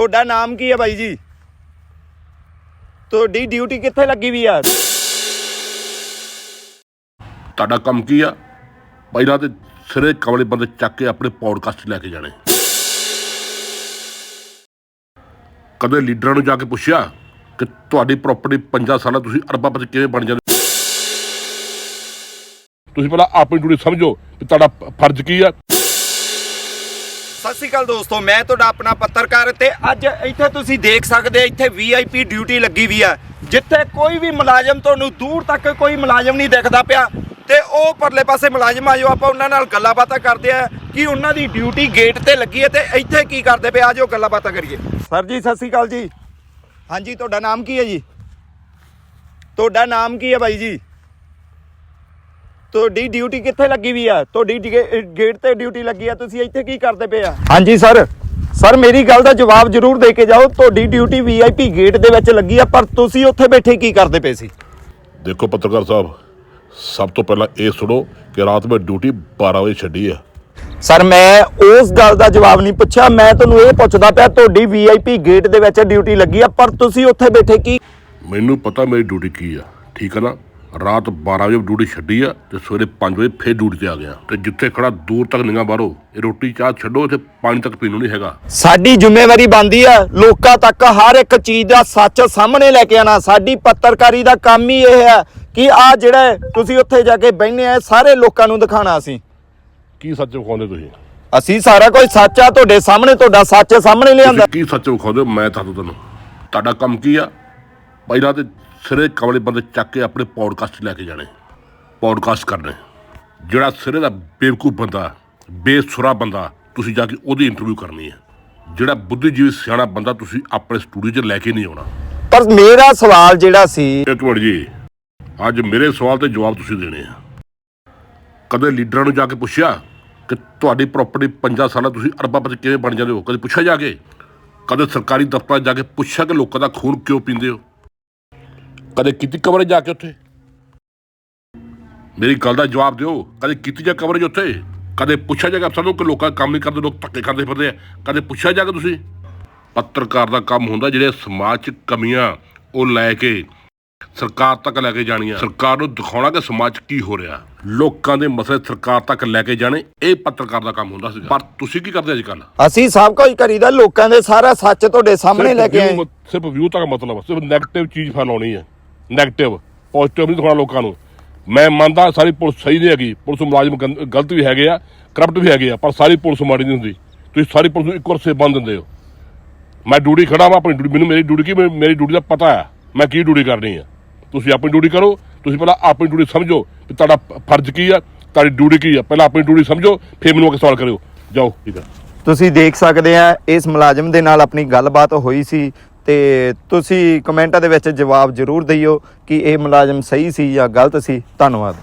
ਤੁਹਾਡਾ ਨਾਮ ਕੀ ਹੈ ਬਾਈ ਜੀ? ਤੁਹਾਡੀ ਡਿਊਟੀ ਕਿੱਥੇ ਲੱਗੀ ਵੀ ਆ? ਤੁਹਾਡਾ ਕੰਮ ਕੀ ਆ? ਪਹਿਲਾਂ ਤੇ ਸਿਰੇ ਕਮਲੇ ਬੰਦੇ ਚੱਕ ਕੇ ਆਪਣੇ ਪੌਡਕਾਸਟ ਲੈ ਕੇ ਜਾਣੇ। ਕਦੇ ਲੀਡਰਾਂ ਨੂੰ ਜਾ ਕੇ ਪੁੱਛਿਆ ਕਿ ਤੁਹਾਡੀ ਪ੍ਰਾਪਰਟੀ 5 ਸਾਲਾਂ ਤੁਸੀਂ ਅਰਬਾਪਤੀ ਕਿਵੇਂ ਬਣ ਜਾਂਦੇ? ਤੁਸੀਂ ਪਹਿਲਾਂ ਆਪਣੀ ਡਿਊਟੀ ਸਮਝੋ ਕਿ ਤੁਹਾਡਾ ਫਰਜ਼ ਕੀ ਆ? ਸਤਿ ਸ਼੍ਰੀ ਅਕਾਲ ਦੋਸਤੋ, ਮੈਂ ਤੁਹਾਡਾ ਆਪਣਾ ਪੱਤਰਕਾਰ ਤੇ ਅੱਜ ਇੱਥੇ ਤੁਸੀਂ ਦੇਖ ਸਕਦੇ ਆ, ਇੱਥੇ ਵੀਆਈਪੀ ਡਿਊਟੀ ਲੱਗੀ ਵੀ ਆ। ਜਿੱਥੇ ਕੋਈ ਵੀ ਮੁਲਾਜ਼ਮ ਤੁਹਾਨੂੰ ਦੂਰ ਤੱਕ ਕੋਈ ਮੁਲਾਜ਼ਮ ਨਹੀਂ ਦਿਖਦਾ ਪਿਆ। ਤੇ ਉਹ ਪਰਲੇ ਪਾਸੇ ਮੁਲਾਜ਼ਮ ਆਜੋ ਆਪਾਂ ਉਹਨਾਂ ਨਾਲ ਗੱਲਾਂ ਬਾਤਾਂ ਕਰਦੇ ਆ ਕਿ ਉਹਨਾਂ ਦੀ ਡਿਊਟੀ ਗੇਟ ਤੇ ਲੱਗੀ ਹੈ ਤੇ ਇੱਥੇ ਕੀ ਕਰਦੇ ਪਏ ਆਜੋ ਗੱਲਾਂ ਬਾਤਾਂ ਕਰੀਏ। ਸਰ ਜੀ, ਸਤਿ ਸ਼੍ਰੀ ਅਕਾਲ ਜੀ। ਹਾਂਜੀ, ਤੁਹਾਡਾ ਨਾਮ ਕੀ ਹੈ ਜੀ? ਤੁਹਾਡਾ ਨਾਮ ਕੀ ਹੈ ਬਾਈ ਜੀ? ਤੁਹਾਡੀ ਡਿਊਟੀ ਕਿੱਥੇ ਲੱਗੀ ਵੀ ਆ? ਤੁਹਾਡੀ ਗੇ- ਗੇਟ ਤੇ ਡਿਊਟੀ ਲੱਗੀ ਆ ਤੁਸੀਂ ਇੱਥੇ ਕੀ ਕਰਦੇ ਪਏ ਆ? ਹਾਂਜੀ ਸਰ। ਸਰ ਮੇਰੀ ਗੱਲ ਦਾ ਜਵਾਬ ਜ਼ਰੂਰ ਦੇ ਕੇ ਜਾਓ। ਤੁਹਾਡੀ ਡਿਊਟੀ ਵੀਆਈਪੀ ਗੇਟ ਦੇ ਵਿੱਚ ਲੱਗੀ ਆ ਪਰ ਤੁਸੀਂ ਉੱਥੇ ਬੈਠੇ ਕੀ ਕਰਦੇ ਪਏ ਸੀ? ਦੇਖੋ ਪੱਤਰਕਾਰ ਸਾਹਿਬ ਸਭ ਤੋਂ ਪਹਿਲਾਂ ਇਹ ਸੁਣੋ ਕਿ ਰਾਤ ਮੈਂ ਡਿਊਟੀ 12 ਵਜੇ ਛੱਡੀ ਆ। ਸਰ ਮੈਂ ਉਸ ਗੱਲ ਦਾ ਜਵਾਬ ਨਹੀਂ ਪੁੱਛਿਆ। ਮੈਂ ਤੁਹਾਨੂੰ ਇਹ ਪੁੱਛਦਾ ਪਿਆ ਤੁਹਾਡੀ ਵੀਆਈਪੀ ਗੇਟ ਦੇ ਵਿੱਚ ਡਿਊਟੀ ਲੱਗੀ ਆ ਪਰ ਤੁਸੀਂ ਉੱਥੇ ਬੈਠੇ ਕੀ ਮੈਨੂੰ ਪਤਾ ਮੇਰੀ ਡਿਊਟੀ ਕੀ ਆ ਠੀਕ ਹੈ ਨਾ? ਰਾਤ 12 ਵਜੇ ਡਿਊਟੀ ਛੱਡੀ ਆ ਤੇ ਸਵੇਰੇ 5 ਵਜੇ ਫੇਰ ਡਿਊਟੀ ਤੇ ਆ ਗਿਆ। ਤੇ ਜਿੱਥੇ ਖੜਾ ਦੂਰ ਤੱਕ ਨਿਗਾਹ ਬਾਹਰੋ ਇਹ ਰੋਟੀ ਚਾਹ ਛੱਡੋ ਇੱਥੇ ਪਾਣੀ ਤੱਕ ਪੀਣ ਨਹੀਂ ਹੈਗਾ। ਸਾਡੀ ਜ਼ਿੰਮੇਵਾਰੀ ਬਣਦੀ ਆ ਲੋਕਾਂ ਤੱਕ ਹਰ ਇੱਕ ਚੀਜ਼ ਦਾ ਸੱਚ ਸਾਹਮਣੇ ਲੈ ਕੇ ਆਣਾ ਸਾਡੀ ਪੱਤਰਕਾਰੀ ਦਾ ਕੰਮ ਹੀ ਇਹ ਹੈ ਕਿ ਆ ਜਿਹੜਾ ਤੁਸੀਂ ਉੱਥੇ ਜਾ ਕੇ ਬੈਠਨੇ ਆ ਸਾਰੇ ਲੋਕਾਂ ਨੂੰ ਦਿਖਾਣਾ ਅਸੀਂ। ਕੀ ਸੱਚ ਵਿਖਾਉਂਦੇ ਤੁਸੀਂ? ਅਸੀਂ ਸਾਰਾ ਕੁਝ ਸੱਚ ਆ ਤੁਹਾਡੇ ਸਾਹਮਣੇ ਤੁਹਾਡਾ ਸੱਚ ਸਾਹਮਣੇ ਲਿਆਂਦਾ। ਤੁਸੀਂ ਕੀ ਸੱਚ ਵਿਖਾਉਂਦੇ ਹੋ? ਮੈਂ ਦੂੰ ਤੁਹਾਨੂੰ। ਤੁਹਾਡਾ ਕੰਮ ਕੀ ਆ? ਪਹਿਲਾਂ ਤੇ ਸਿਰੇ ਕਮਲੇ ਬੰਦੇ ਚੱਕ ਕੇ ਆਪਣੇ ਪੌਡਕਾਸਟ ਲੈ ਕੇ ਜਾਣੇ ਪੌਡਕਾਸਟ ਕਰਨੇ। ਜਿਹੜਾ ਸਿਰੇ ਦਾ ਬੇਵਕੂਫ ਬੰਦਾ ਬੇਸੁਰਾ ਬੰਦਾ ਤੁਸੀਂ ਜਾ ਕੇ ਉਹਦੀ ਇੰਟਰਵਿਊ ਕਰਨੀ ਹੈ। ਜਿਹੜਾ ਬੁੱਧੀਜੀਵੀ ਸਿਆਣਾ ਬੰਦਾ ਤੁਸੀਂ ਆਪਣੇ ਸਟੂਡੀਓ 'ਚ ਲੈ ਕੇ ਨਹੀਂ ਆਉਣਾ। ਪਰ ਮੇਰਾ ਸਵਾਲ ਜਿਹੜਾ ਸੀ ਇੱਕ ਮਿੰਟ ਜੀ। ਅੱਜ ਮੇਰੇ ਸਵਾਲ ਤੇ ਜਵਾਬ ਤੁਸੀਂ ਦੇਣੇ ਆ। ਕਦੇ ਲੀਡਰਾਂ ਨੂੰ ਜਾ ਕੇ ਪੁੱਛਿਆ ਕਿ ਤੁਹਾਡੀ ਪ੍ਰਾਪਰਟੀ 5 ਸਾਲਾਂ ਤੁਸੀਂ ਅਰਬਾਪਤੀ ਕਿਵੇਂ ਬਣ ਜਾਂਦੇ ਹੋ? ਕਦੇ ਪੁੱਛਿਆ ਜਾ ਕੇ? ਕਦੇ ਸਰਕਾਰੀ ਦਫ਼ਤਰਾਂ ਜਾ ਕੇ ਪੁੱਛਿਆ ਕਿ ਲੋਕਾਂ ਦਾ ਖੂਨ ਕਿਉਂ ਪੀਂਦੇ ਹੋ? ਕਦੇ ਕੀਤੀ ਕਵਰੇਜ ਜਾ ਕੇ ਉੱਥੇ? ਮੇਰੀ ਗੱਲ ਦਾ ਜਵਾਬ ਦਿਓ। ਕਦੇ ਕੀਤੀ ਜਾ ਕਵਰੇਜ ਉੱਥੇ? ਕਦੇ ਪੁੱਛਿਆ ਜਾ ਕੇ ਅਫਸਰ ਨੂੰ ਕਿ ਲੋਕਾਂ ਕੰਮ ਨਹੀਂ ਕਰਦੇ ਲੋਕ ਧੱਕੇ ਖਾਂਦੇ ਫਿਰਦੇ ਆ। ਕਦੇ ਪੁੱਛਿਆ ਜਾ ਕੇ ਤੁਸੀਂ? ਪੱਤਰਕਾਰ ਦਾ ਕੰਮ ਹੁੰਦਾ ਜਿਹੜੇ ਸਮਾਜ 'ਚ ਕਮੀਆਂ ਉਹ ਲੈ ਕੇ ਸਰਕਾਰ ਤੱਕ ਲੈ ਕੇ ਜਾਣੀਆਂ। ਸਰਕਾਰ ਨੂੰ ਦਿਖਾਉਣਾ ਕਿ ਸਮਾਜ 'ਚ ਕੀ ਹੋ ਰਿਹਾ। ਲੋਕਾਂ ਦੇ ਮਸਲੇ ਸਰਕਾਰ ਤੱਕ ਲੈ ਕੇ ਜਾਣੇ ਇਹ ਪੱਤਰਕਾਰ ਦਾ ਕੰਮ ਹੁੰਦਾ ਸੀ ਪਰ ਤੁਸੀਂ ਕੀ ਕਰਦੇ ਅੱਜ ਕੱਲ ਅਸੀਂ ਸਭ ਕੁਝ ਕਰੀਦਾ ਲੋਕਾਂ ਦੇ ਸਾਰਾ ਸੱਚ ਤੁਹਾਡੇ ਸਾਹਮਣੇ ਲੈ ਕੇ ਆਏ। ਸਿਰਫ ਵਿਊ ਤੱਕ ਮਤਲਬ ਸਿਰਫ 네ਗੇਟਿਵ ਚੀਜ਼ ਫੈਲਾਉਣੀ ਹੈ 네ਗੇਟਿਵ ਪੋਜ਼ਿਟਿਵ ਨਹੀਂ ਦਿਖਾਉਣਾ ਲੋਕਾਂ ਨੂੰ। ਮੈਂ ਮੰਨਦਾ ਸਾਰੀ ਪੁਲਿਸ ਸਹੀ ਨਹੀਂ ਹੈਗੀ। ਪੁਲਿਸ ਮੁਲਾਜ਼ਮ ਗੰ- ਗਲਤ ਵੀ ਹੈਗੇ ਆ ਕਰਪਟ ਵੀ ਹੈਗੇ ਆ, ਪਰ ਸਾਰੀ ਪੁਲਿਸ ਮਾੜੀ ਨਹੀਂ ਹੁੰਦੀ। ਤੁਸੀਂ ਸਾਰੀ ਪੁਲਿਸ ਨੂੰ ਇੱਕੋ ਰਸੇ ਬੰਨ ਦਿੰਦੇ ਹੋ। ਮੈਂ ਡਿਊਟੀ ਖੜਾ ਵਾਂ, ਆਪਣੀ ਡਿਊਟੀ ਮੈਨੂੰ ਮੇਰੀ ਡਿਊਟੀ ਕੀ, ਮੇ- ਮੇਰੀ ਡਿਊਟੀ ਦਾ ਪਤਾ ਹੈ। ਮੈਂ ਕੀ ਡਿਊਟੀ ਕਰਨੀ ਆ? ਤੁਸੀਂ ਆਪਣੀ ਡਿਊਟੀ ਕਰੋ। ਤੁਸੀਂ ਪਹਿਲਾਂ ਆਪਣੀ ਡਿਊਟੀ ਸਮਝੋ ਕਿ ਤੁਹਾਡਾ ਪ- ਫਰਜ਼ ਕੀ ਆ, ਤੁਹਾਡੀ ਡਿਊਟੀ ਕੀ ਆ। ਪਹਿਲਾਂ ਆਪਣੀ ਡਿਊਟੀ ਸਮਝੋ, ਫਿਰ ਮੈਨੂੰ ਆ ਕੇ ਸਵਾਲ ਕਰਿਓ। ਜਾਓ, ਠੀਕ ਆ। ਤੁਸੀਂ ਦੇਖ ਸਕਦੇ ਆ, ਇਸ ਮੁਲਾਜ਼ਮ ਦੇ ਨਾਲ ਆਪਣੀ ਗੱਲਬਾਤ ਹੋਈ ਸੀ। ਤੇ ਤੁਸੀਂ ਕਮੈਂਟਾਂ ਦੇ ਵਿੱਚ ਜਵਾਬ ਜ਼ਰੂਰ ਦਿਓ ਕਿ ਇਹ ਮੁਲਾਜ਼ਮ ਸਹੀ ਸੀ ਜਾਂ ਗਲਤ ਸੀ। ਧੰਨਵਾਦ।